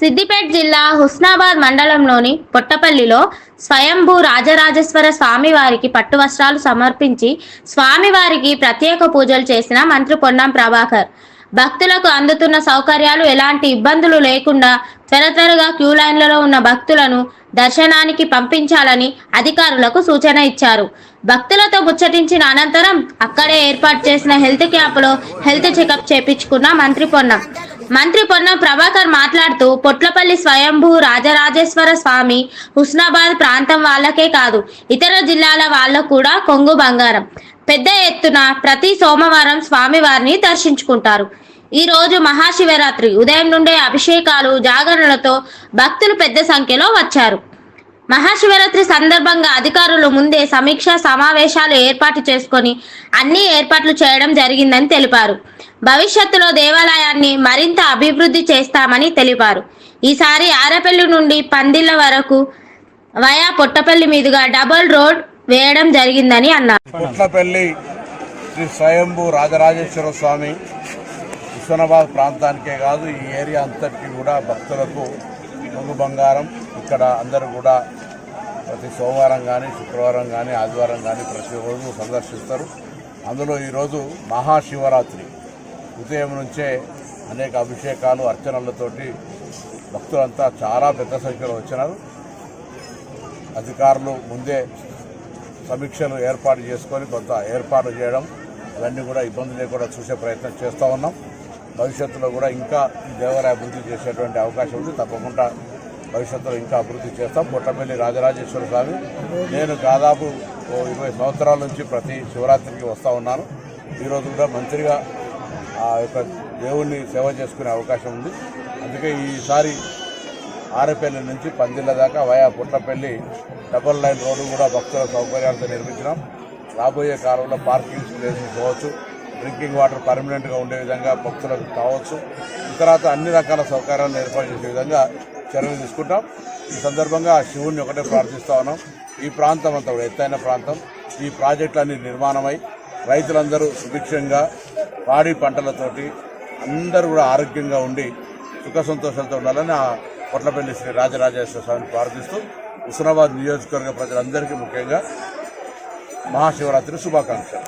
సిద్దిపేట జిల్లా హుస్నాబాద్ మండలంలోని పొట్టపల్లిలో స్వయంభూ రాజరాజేశ్వర స్వామివారికి పట్టు వస్త్రాలు సమర్పించి స్వామివారికి ప్రత్యేక పూజలు చేసిన మంత్రి పొన్నం ప్రభాకర్. భక్తులకు అందుతున్న సౌకర్యాలు ఎలాంటి ఇబ్బందులు లేకుండా త్వర త్వరగా క్యూ లైన్లలో ఉన్న భక్తులను దర్శనానికి పంపించాలని అధికారులకు సూచన ఇచ్చారు. భక్తులతో ముచ్చటించిన అనంతరం అక్కడే ఏర్పాటు చేసిన హెల్త్ క్యాంపులో హెల్త్ చెకప్ చేపించుకున్న మంత్రి పొన్నం. మంత్రి పొన్నం ప్రభాకర్ మాట్లాడుతూ పొట్లపల్లి స్వయంభూ రాజరాజేశ్వర స్వామి హుస్నాబాద్ ప్రాంతం వాళ్ళకే కాదు ఇతర జిల్లాల వాళ్ళకు కూడా కొంగు బంగారం. పెద్ద ఎత్తున ప్రతి సోమవారం స్వామివారిని దర్శించుకుంటారు. ఈ రోజు మహాశివరాత్రి ఉదయం నుండే అభిషేకాలు జాగరణలతో భక్తులు పెద్ద సంఖ్యలో వచ్చారు. మహాశివరాత్రి సందర్భంగా అధికారులు ముందే సమీక్షా సమావేశాలు ఏర్పాటు చేసుకొని అన్ని ఏర్పాట్లు చేయడం జరిగిందని తెలిపారు. భవిష్యత్తులో దేవాలయాన్ని మరింత అభివృద్ధి చేస్తామని తెలిపారు. ఈసారి ఆరపల్లి నుండి పందిళ్ళ వరకు వయా పొట్టపల్లి మీదుగా డబుల్ రోడ్ వేయడం జరిగిందని అన్నారు. పుట్లపల్లి శ్రీ స్వయంభూ రాజరాజేశ్వర స్వామి విశ్వనాబాద్ ప్రాంతానికే కాదు ఈ ఏరియా అంతటికి కూడా భక్తులకు ముందు బంగారం. ఇక్కడ అందరూ కూడా ప్రతి సోమవారం కానీ శుక్రవారం కానీ ఆదివారం కానీ ప్రతిరోజు సందర్శిస్తారు. అందులో ఈరోజు మహాశివరాత్రి. ఉదయం నుంచే అనేక అభిషేకాలు అర్చనలతోటి భక్తులంతా చాలా పెద్ద సంఖ్యలో వచ్చినారు. అధికారులు ముందే సమీక్షలు ఏర్పాటు చేసుకొని కొంత ఏర్పాటు చేయడం ఇవన్నీ కూడా ఇబ్బంది లేకుండా చూసే ప్రయత్నం చేస్తూ ఉన్నాం. భవిష్యత్తులో కూడా ఇంకా దేవాలయ అభివృద్ధి చేసేటువంటి అవకాశం ఉంది. తప్పకుండా భవిష్యత్తులో ఇంకా అభివృద్ధి చేస్తాం. పుట్టపల్లి రాజరాజేశ్వర స్వామి నేను దాదాపు ఓ ఇరవై సంవత్సరాల నుంచి ప్రతి శివరాత్రికి వస్తూ ఉన్నాను. ఈరోజు కూడా మంత్రిగా ఆ యొక్క దేవుణ్ణి సేవ చేసుకునే అవకాశం ఉంది. అందుకే ఈసారి ఆరపల్లి నుంచి పందిళ్ళ దాకా via Putlapalli double line road కూడా భక్తుల సౌకర్యాలతో నిర్మించినాం. రాబోయే కాలంలో పార్కింగ్ ప్లేసెస్ కావచ్చు డ్రింకింగ్ వాటర్ పర్మనెంట్గా ఉండే విధంగా భక్తులకు కావచ్చు తర్వాత అన్ని రకాల సౌకర్యాలను ఏర్పాటు చేసే విధంగా చర్యలు తీసుకుంటాం. ఈ సందర్భంగా శివుణ్ణి ఒకటే ప్రార్థిస్తా ఉన్నాం. ఈ ప్రాంతం అంతా కూడా ఎత్తైన ప్రాంతం. ఈ ప్రాజెక్టులన్నీ నిర్మాణమై రైతులందరూ సుభిక్షంగా పాడి పంటలతోటి అందరూ కూడా ఆరోగ్యంగా ఉండి సుఖ సంతోషాలతో ఉండాలని ఆ కొట్లపల్లి శ్రీ రాజరాజేశ్వర స్వామిని ప్రార్థిస్తూ హుస్నాబాద్ నియోజకవర్గ ప్రజలందరికీ ముఖ్యంగా మహాశివరాత్రి శుభాకాంక్షలు.